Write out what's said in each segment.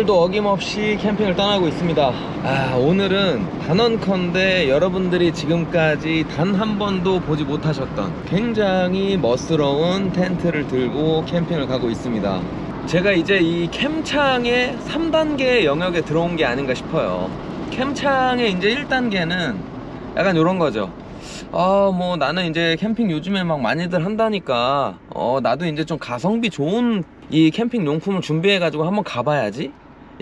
오늘도 어김없이 캠핑을 떠나고 있습니다. 아, 오늘은 단언컨대 여러분들이 지금까지 단 한 번도 보지 못하셨던 굉장히 멋스러운 텐트를 들고 캠핑을 가고 있습니다. 제가 이제 이 캠창의 3단계 영역에 들어온 게 아닌가 싶어요. 캠창의 이제 1단계는 약간 이런 거죠. 아, 뭐 나는 이제 캠핑 요즘에 막 많이들 한다니까, 어, 나도 이제 좀 가성비 좋은 이 캠핑 용품을 준비해 가지고 한번 가봐야지?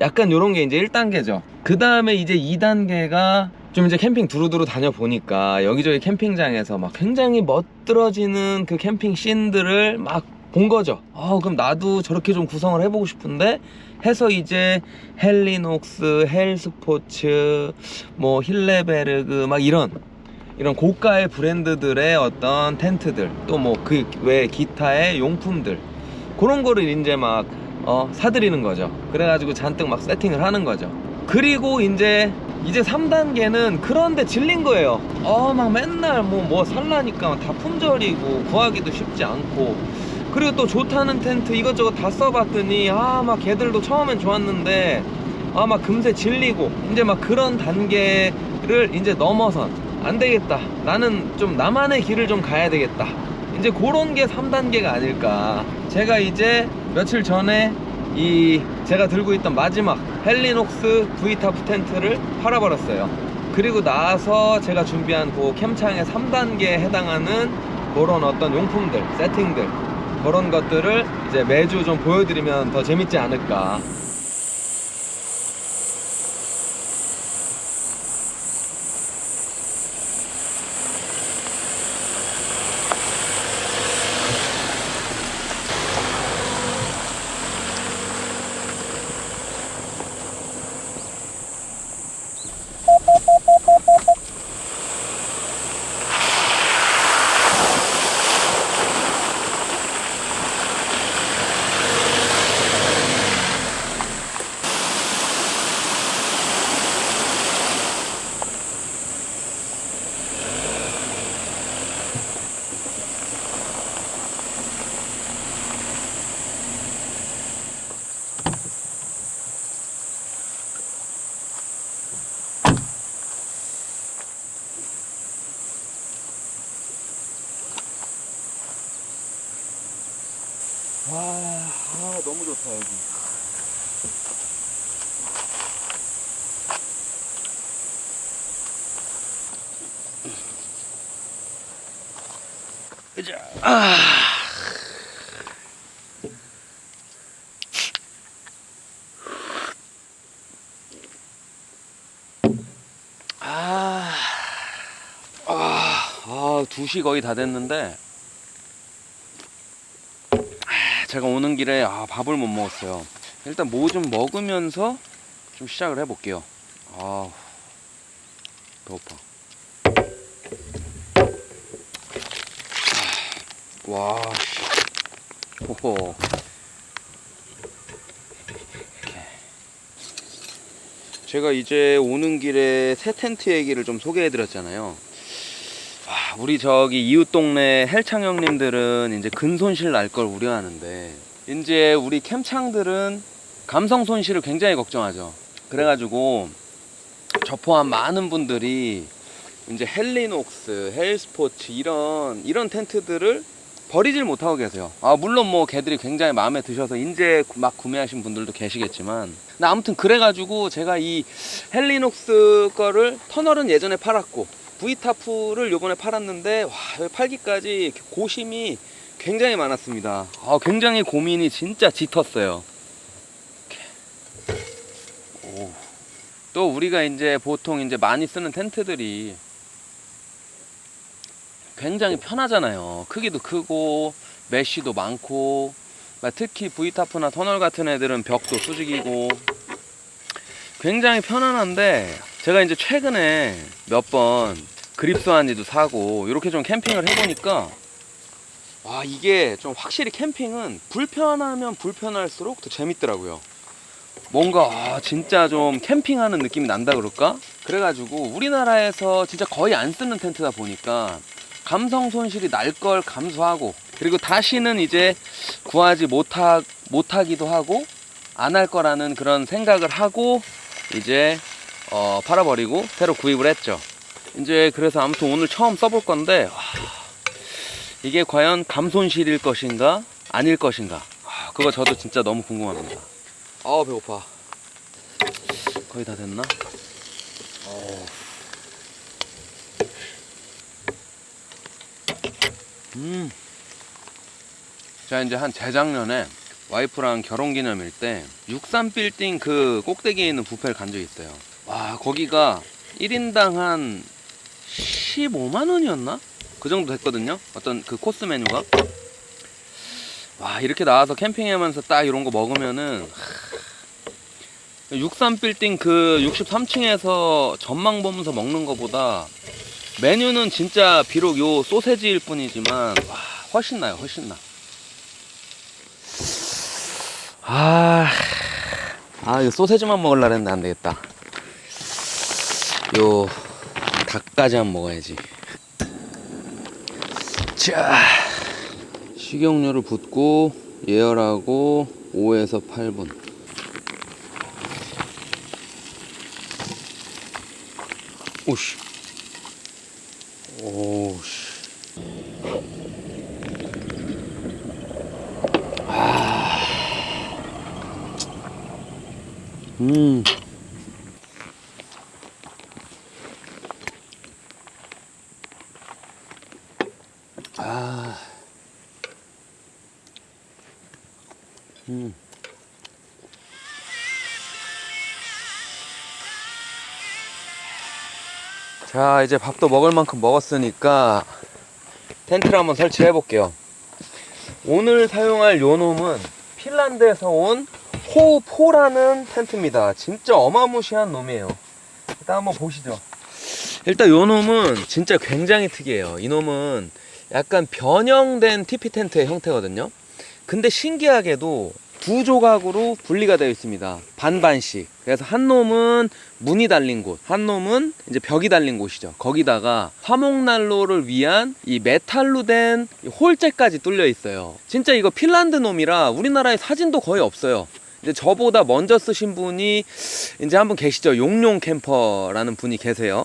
약간 요런 게 이제 1단계죠. 그 다음에 이제 2단계가 좀 이제 캠핑 두루두루 다녀보니까 여기저기 캠핑장에서 막 굉장히 멋들어지는 그 캠핑 씬들을 막 본 거죠. 아, 그럼 나도 저렇게 좀 구성을 해보고 싶은데 해서 이제 헬리녹스, 헬스포츠, 뭐 힐레베르그 막 이런 이런 고가의 브랜드들의 어떤 텐트들 또 뭐 그 외 기타의 용품들 그런 거를 이제 막 어, 사들이는 거죠. 그래가지고 잔뜩 막 세팅을 하는 거죠. 그리고 이제 이제 3단계는 그런데 질린 거예요. 어, 막 맨날 뭐, 뭐 살라니까 다 품절이고 구하기도 쉽지 않고. 그리고 또 좋다는 텐트 이것저것 다 써봤더니 아, 막 걔들도 처음엔 좋았는데 아, 막 금세 질리고 이제 막 그런 단계를 이제 넘어선 안 되겠다. 나는 좀 나만의 길을 좀 가야 되겠다. 이제 그런 게 3단계가 아닐까. 제가 이제 며칠 전에 이 제가 들고 있던 마지막 헬리녹스 V타프 텐트를 팔아버렸어요. 그리고 나서 제가 준비한 그 캠창의 3단계에 해당하는 그런 어떤 용품들, 세팅들 그런 것들을 이제 매주 좀 보여드리면 더 재밌지 않을까. 아. 아. 아, 아, 2시 거의 다 됐는데 제가 오는 길에 아, 밥을 못 먹었어요. 일단 뭐 좀 먹으면서 좀 시작을 해볼게요. 아, 배고파. 와, 씨. 호호. 제가 이제 오는 길에 새 텐트 얘기를 좀 소개해드렸잖아요. 아, 우리 저기 이웃 동네 헬창 형님들은 이제 근손실 날 걸 우려하는데 이제 우리 캠창들은 감성 손실을 굉장히 걱정하죠. 그래가지고 저 포함 많은 분들이 이제 헬리녹스, 헬스포츠 이런 이런 텐트들을 버리질 못하고 계세요. 아 물론 뭐 걔들이 굉장히 마음에 드셔서 이제 막 구매하신 분들도 계시겠지만 근데 아무튼 그래가지고 제가 이 헬리녹스 거를 터널은 예전에 팔았고 V타프를 요번에 팔았는데 와 팔기까지 고심이 굉장히 많았습니다. 아 굉장히 고민이 진짜 짙었어요. 또 우리가 이제 보통 이제 많이 쓰는 텐트들이 굉장히 편하잖아요. 크기도 크고 메쉬도 많고 막 특히 V타프나 터널 같은 애들은 벽도 수직이고 굉장히 편안한데 제가 이제 최근에 몇 번 그립스 한지도 사고 이렇게 좀 캠핑을 해보니까 와 이게 좀 확실히 캠핑은 불편하면 불편할수록 더 재밌더라고요. 뭔가 아, 진짜 좀 캠핑하는 느낌이 난다 그럴까? 그래가지고 우리나라에서 진짜 거의 안 쓰는 텐트다 보니까 감성 손실이 날 걸 감수하고 그리고 다시는 이제 구하지 못하, 못하기도 하고 안 할 거라는 그런 생각을 하고 이제 어, 팔아버리고 새로 구입을 했죠. 이제 그래서 아무튼 오늘 처음 써볼 건데 와, 이게 과연 감손실일 것인가 아닐 것인가 아, 그거 저도 진짜 너무 궁금합니다. 아 배고파. 거의 다 됐나? 어우. 음. 자 이제 한 재작년에 와이프랑 결혼 기념일 때 63 빌딩 그 꼭대기에 있는 뷔페를 간 적이 있어요 와 거기가 1인당 한 15만 원이었나? 그 정도 됐거든요 어떤 그 코스 메뉴가 와 이렇게 나와서 캠핑하면서 딱 이런 거 먹으면은 63 빌딩 그 63층에서 전망 보면서 먹는 거보다 메뉴는 진짜 비록 요 소세지일 뿐이지만 와 훨씬 나요 훨씬 나 아, 아, 이거 소세지만 먹으려 했는데 안 되겠다. 요, 닭까지 한번 먹어야지. 자, 식용유를 붓고, 예열하고, 5에서 8분. 오씨. 오씨. 음. 아. 음. 자, 이제 밥도 먹을 만큼 먹었으니까 텐트를 한번 설치해 볼게요. 오늘 사용할 요 놈은 핀란드에서 온 호포라는 텐트입니다. 진짜 어마무시한 놈이에요. 일단 한번 보시죠. 일단 요 놈은 진짜 굉장히 특이해요. 이 놈은 약간 변형된 TP 텐트의 형태거든요. 근데 신기하게도 두 조각으로 분리가 되어 있습니다. 반반씩. 그래서 한 놈은 문이 달린 곳, 한 놈은 이제 벽이 달린 곳이죠. 거기다가 화목난로를 위한 이 메탈로 된 홀재까지 뚫려 있어요. 진짜 이거 핀란드 놈이라 우리나라에 사진도 거의 없어요. 이제 저보다 먼저 쓰신 분이 이제 한 분 계시죠. 용용 캠퍼라는 분이 계세요.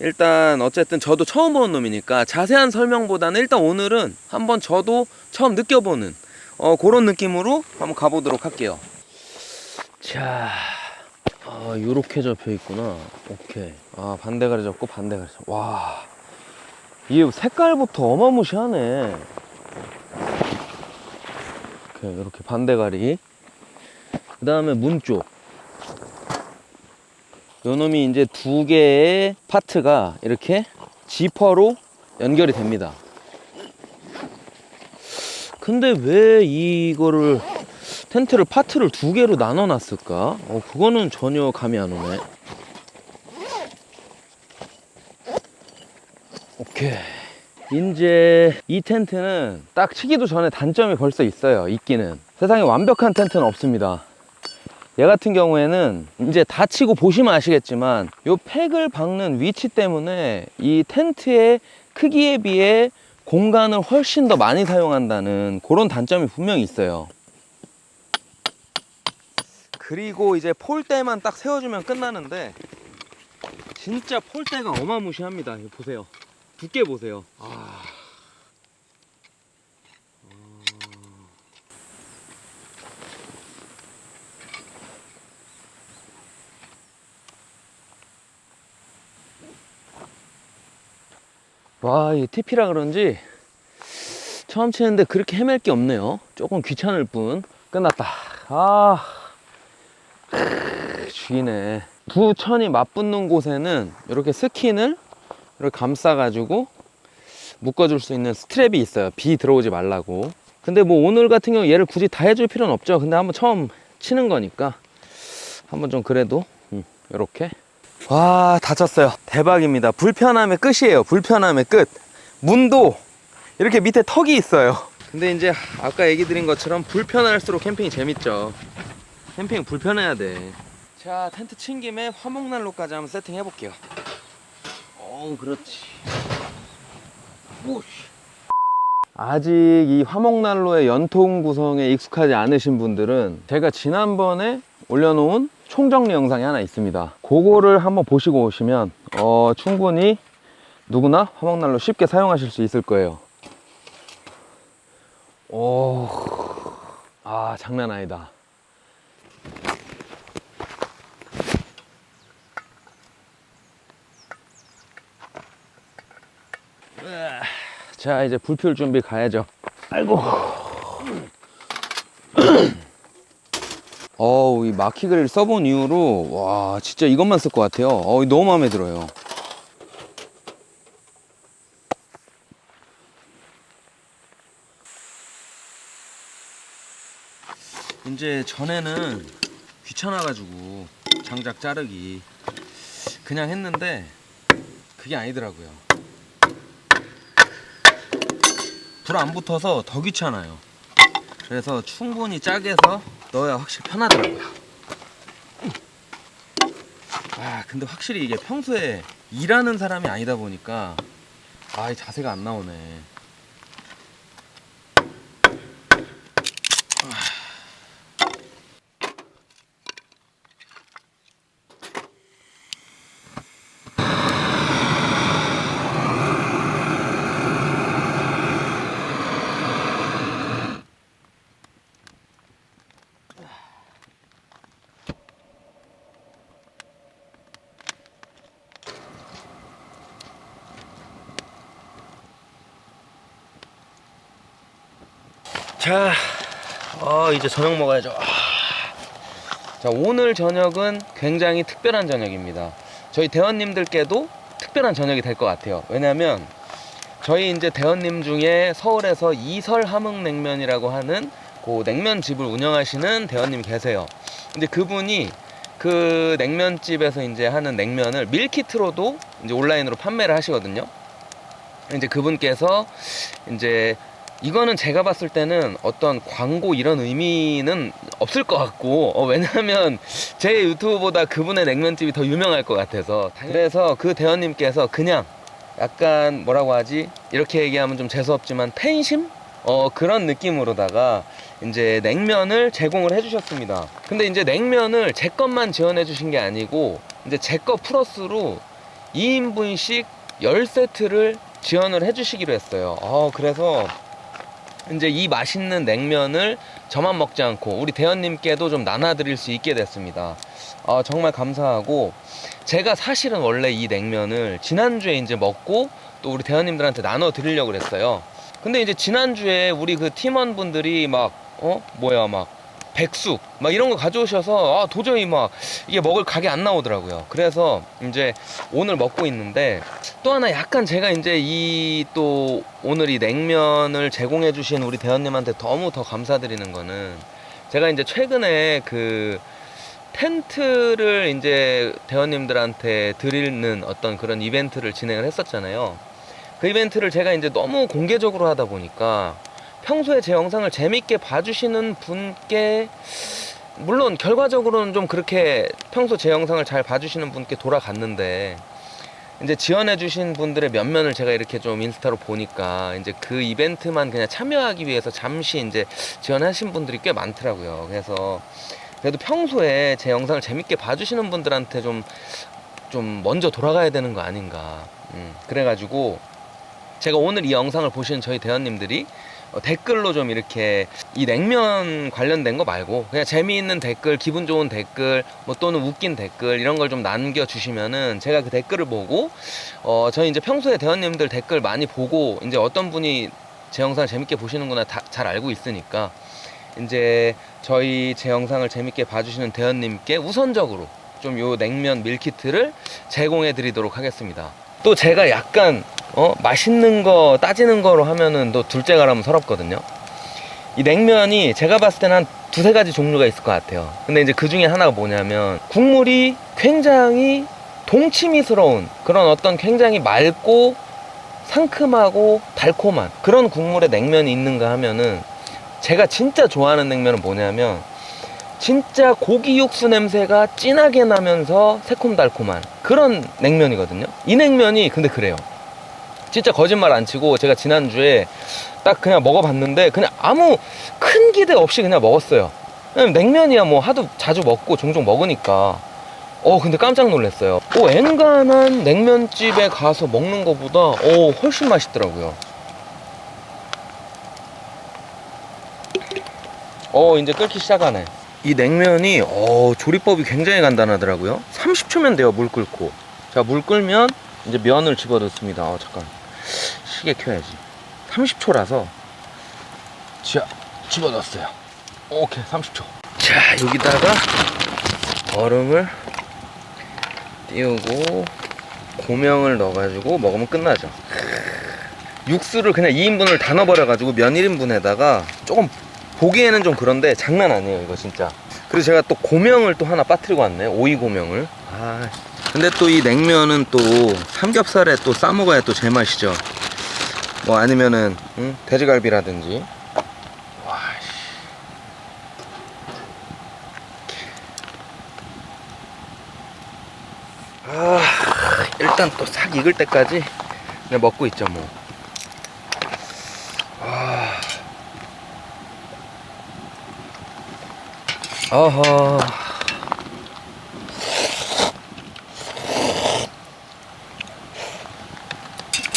일단 어쨌든 저도 처음 보는 놈이니까 자세한 설명보다는 일단 오늘은 한번 저도 처음 느껴보는 어, 그런 느낌으로 한번 가보도록 할게요. 자, 아, 요렇게 접혀 있구나. 오케이. 아, 반대가리 접고 반대가리 접고. 와, 이게 색깔부터 어마무시하네. 이렇게 반대가리. 그 다음에 문 쪽. 요 놈이 이제 두 개의 파트가 이렇게 지퍼로 연결이 됩니다. 근데 왜 이거를 텐트를 파트를 두 개로 나눠 놨을까? 어, 그거는 전혀 감이 안 오네. 오케이. 이제 이 텐트는 딱 치기도 전에 단점이 벌써 있어요. 있기는. 세상에 완벽한 텐트는 없습니다. 얘 같은 경우에는 이제 다 치고 보시면 아시겠지만 요 팩을 박는 위치 때문에 이 텐트의 크기에 비해 공간을 훨씬 더 많이 사용한다는 그런 단점이 분명히 있어요. 그리고 이제 폴대만 딱 세워주면 끝나는데 진짜 폴대가 어마무시합니다. 보세요. 두께 보세요. 아. 와, 이 TP라 그런지 처음 치는데 그렇게 헤맬 게 없네요. 조금 귀찮을 뿐. 끝났다. 아, 크, 죽이네. 두 천이 맞붙는 곳에는 이렇게 스킨을 이렇게 감싸가지고 묶어줄 수 있는 스트랩이 있어요. 비 들어오지 말라고. 근데 뭐 오늘 같은 경우 얘를 굳이 다 해줄 필요는 없죠. 근데 한번 처음 치는 거니까 한번 좀 그래도 음, 이렇게 와 다 쳤어요. 대박입니다. 불편함의 끝이에요. 불편함의 끝. 문도 이렇게 밑에 턱이 있어요. 근데 이제 아까 얘기 드린 것처럼 불편할수록 캠핑이 재밌죠. 캠핑 불편해야 돼 자 텐트 친 김에 화목난로까지 한번 세팅 해 볼게요. 어우 그렇지. 오씨. 아직 이 화목난로의 연통 구성에 익숙하지 않으신 분들은 제가 지난번에 올려놓은 총정리 영상이 하나 있습니다. 그거를 한번 보시고 오시면 어, 충분히 누구나 화목난로 쉽게 사용하실 수 있을 거예요. 오, 아 장난 아니다. 자 이제 불 피울 준비 가야죠. 아이고. 어우 이 마키그릴 써본 이후로 와 진짜 이것만 쓸 것 같아요. 어 너무 마음에 들어요. 이제 전에는 귀찮아가지고 장작 자르기 그냥 했는데 그게 아니더라고요. 불 안 붙어서 더 귀찮아요. 그래서 충분히 짜게서 넣어야 확실히 편하더라고요. 아 근데 확실히 이게 평소에 일하는 사람이 아니다 보니까 아이 자세가 안 나오네. 자, 어, 이제 저녁 먹어야죠. 아. 자, 오늘 저녁은 굉장히 특별한 저녁입니다. 저희 대원님들께도 특별한 저녁이 될 것 같아요. 왜냐면 저희 이제 대원님 중에 서울에서 이설 함흥냉면이라고 하는 그 냉면집을 운영하시는 대원님이 계세요. 근데 그분이 그 냉면집에서 이제 하는 냉면을 밀키트로도 이제 온라인으로 판매를 하시거든요. 이제 그분께서 이제 이거는 제가 봤을 때는 어떤 광고 이런 의미는 없을 것 같고 어, 왜냐하면 제 유튜브보다 그분의 냉면집이 더 유명할 것 같아서 그래서 그 대원님께서 그냥 약간 뭐라고 하지 이렇게 얘기하면 좀 재수없지만 팬심 어 그런 느낌으로다가 이제 냉면을 제공을 해주셨습니다. 근데 이제 냉면을 제 것만 지원해 주신 게 아니고 이제 제 거 플러스로 2인분씩 10세트를 지원을 해주시기로 했어요. 어 그래서 이제 이 맛있는 냉면을 저만 먹지 않고 우리 대원님께도 좀 나눠드릴 수 있게 됐습니다. 아, 정말 감사하고 제가 사실은 원래 이 냉면을 지난주에 이제 먹고 또 우리 대원님들한테 나눠드리려고 그랬어요. 근데 이제 지난주에 우리 그 팀원분들이 막, 어? 뭐야, 막, 백숙, 막 이런 거 가져오셔서, 아, 도저히 막, 이게 먹을 각이 안 나오더라고요. 그래서 이제 오늘 먹고 있는데, 또 하나 약간 제가 이제 이 또 오늘 이 냉면을 제공해 주신 우리 대원님한테 너무 더 감사드리는 거는 제가 이제 최근에 그 텐트를 이제 대원님들한테 드리는 어떤 그런 이벤트를 진행을 했었잖아요. 그 이벤트를 제가 이제 너무 공개적으로 하다 보니까 평소에 제 영상을 재밌게 봐주시는 분께 물론 결과적으로는 좀 그렇게 평소 제 영상을 잘 봐주시는 분께 돌아갔는데 이제 지원해주신 분들의 면면을 제가 이렇게 좀 인스타로 보니까 이제 그 이벤트만 그냥 참여하기 위해서 잠시 이제 지원하신 분들이 꽤 많더라고요. 그래서 그래도 평소에 제 영상을 재밌게 봐주시는 분들한테 좀, 좀 먼저 돌아가야 되는 거 아닌가. 음, 그래가지고 제가 오늘 이 영상을 보시는 저희 대원님들이 어, 댓글로 좀 이렇게 이 냉면 관련된 거 말고 그냥 재미있는 댓글, 기분 좋은 댓글, 뭐 또는 웃긴 댓글 이런 걸 좀 남겨주시면은 제가 그 댓글을 보고 어 저희 이제 평소에 대원님들 댓글 많이 보고 이제 어떤 분이 제 영상을 재밌게 보시는구나 다, 잘 알고 있으니까 이제 저희 제 영상을 재밌게 봐주시는 대원님께 우선적으로 좀 요 냉면 밀키트를 제공해 드리도록 하겠습니다. 또 제가 약간 어 맛있는 거 따지는 거로 하면은 또 둘째 가라면 서럽거든요. 이 냉면이 제가 봤을 때는 한 두세 가지 종류가 있을 것 같아요. 근데 이제 그 중에 하나가 뭐냐면 국물이 굉장히 동치미스러운 그런 어떤 굉장히 맑고 상큼하고 달콤한 그런 국물의 냉면이 있는가 하면은 제가 진짜 좋아하는 냉면은 뭐냐면 진짜 고기 육수 냄새가 진하게 나면서 새콤달콤한 그런 냉면이거든요. 이 냉면이 근데 그래요. 진짜 거짓말 안 치고 제가 지난주에 딱 그냥 먹어봤는데 그냥 아무 큰 기대 없이 그냥 먹었어요. 왜냐면 냉면이야 뭐 하도 자주 먹고 종종 먹으니까. 어 근데 깜짝 놀랐어요. 어 엔간한 냉면집에 가서 먹는 것보다 어 훨씬 맛있더라고요. 어 이제 끓기 시작하네. 이 냉면이 어 조리법이 굉장히 간단하더라고요. 30초면 돼요 물 끓고. 자 물 끓면 이제 면을 집어넣습니다. 어 잠깐 시계 켜야지. 30초라서 자 집어넣었어요. 오케이 30초. 자 여기다가 얼음을 띄우고 고명을 넣어가지고 먹으면 끝나죠. 육수를 그냥 2인분을 다 넣어버려가지고 면 1인분에다가 조금 보기에는 좀 그런데 장난 아니에요 이거 진짜. 그리고 제가 또 고명을 또 하나 빠뜨리고 왔네 오이 고명을. 아 근데 또 이 냉면은 또 삼겹살에 또 싸먹어야 또 제맛이죠. 뭐 아니면은 응? 돼지갈비라든지. 와 씨. 아 일단 또 싹 익을 때까지 그냥 먹고 있죠 뭐. 아. 어허.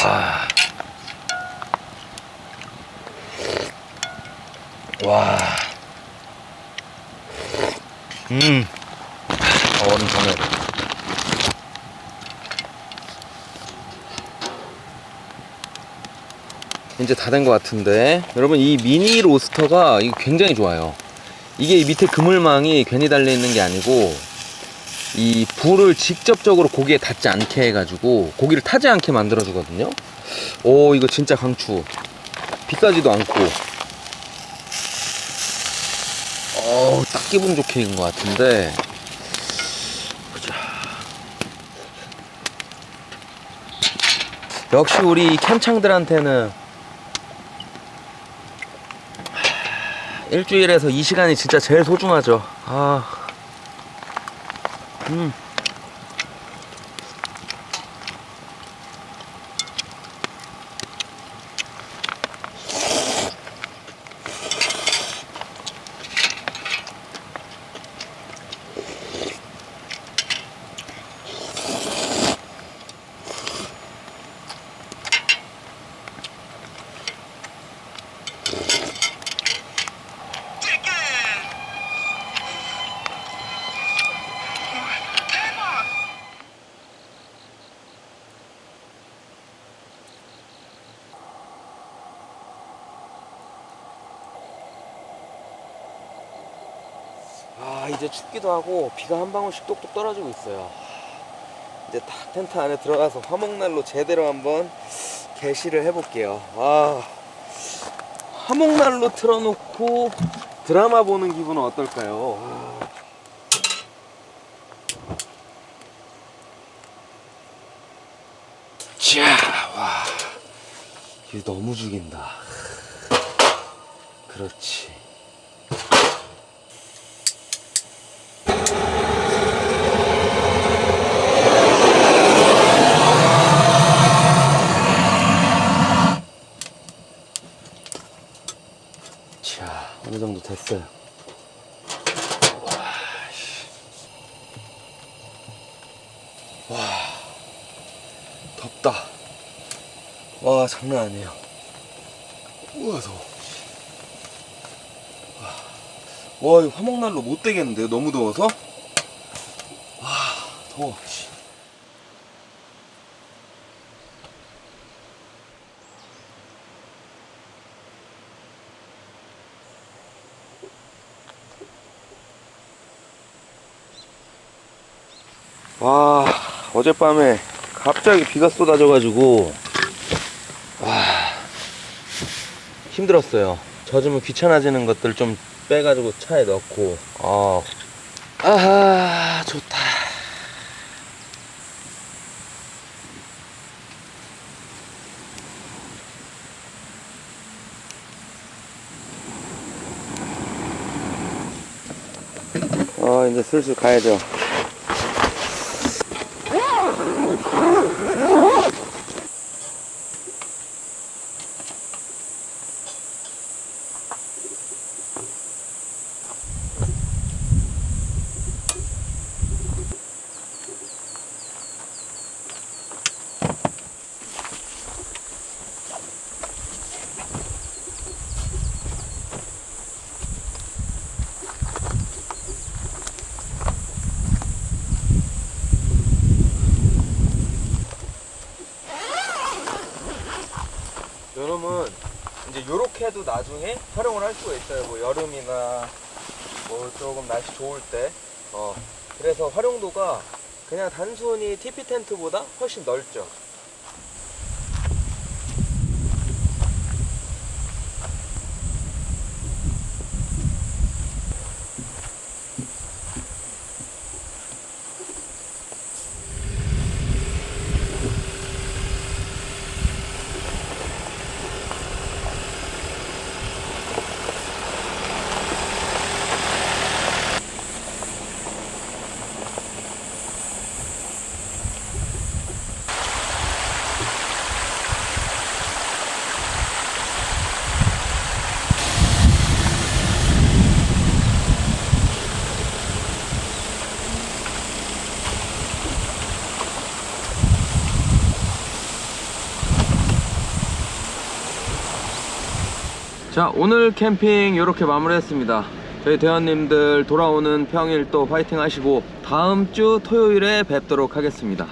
아. 와. 음. 아, 얼음 더 넣어야 돼. 이제 다 된 것 같은데. 여러분 이 미니 로스터가 굉장히 좋아요. 이게 이 밑에 그물망이 괜히 달려 있는 게 아니고 이 불을 직접적으로 고기에 닿지 않게 해가지고 고기를 타지 않게 만들어 주거든요. 오 이거 진짜 강추. 비싸지도 않고. 어딱 기분 좋게 익은 것 같은데. 보자. 역시 우리 캠창들한테는 일주일에서 이 시간이 진짜 제일 소중하죠. 아. 음. 아 이제 춥기도 하고 비가 한 방울씩 똑똑 떨어지고 있어요. 이제 딱 텐트 안에 들어가서 화목난로 제대로 한번 개시를 해볼게요. 아 화목난로 틀어놓고 드라마 보는 기분은 어떨까요? 아. 자 와 이게 너무 죽인다. 그렇지 자, 어느 정도 됐어요. 와, 씨. 와, 덥다. 와, 장난 아니에요. 우와, 더워. 와, 와, 이거 화목난로 못 되겠는데요? 너무 더워서? 와, 더워. 씨. 와 어젯밤에 갑자기 비가 쏟아져가지고 와 힘들었어요. 젖으면 귀찮아지는 것들 좀 빼가지고 차에 넣고. 아. 아하 좋다. 아 이제 슬슬 가야죠 요놈은 이제 요렇게 해도 나중에 활용을 할 수가 있어요. 뭐 여름이나 뭐 조금 날씨 좋을 때. 어. 그래서 활용도가 그냥 단순히 TP 텐트보다 훨씬 넓죠. 자 오늘 캠핑 이렇게 마무리했습니다. 저희 대원님들 돌아오는 평일 또 화이팅 하시고 다음 주 토요일에 뵙도록 하겠습니다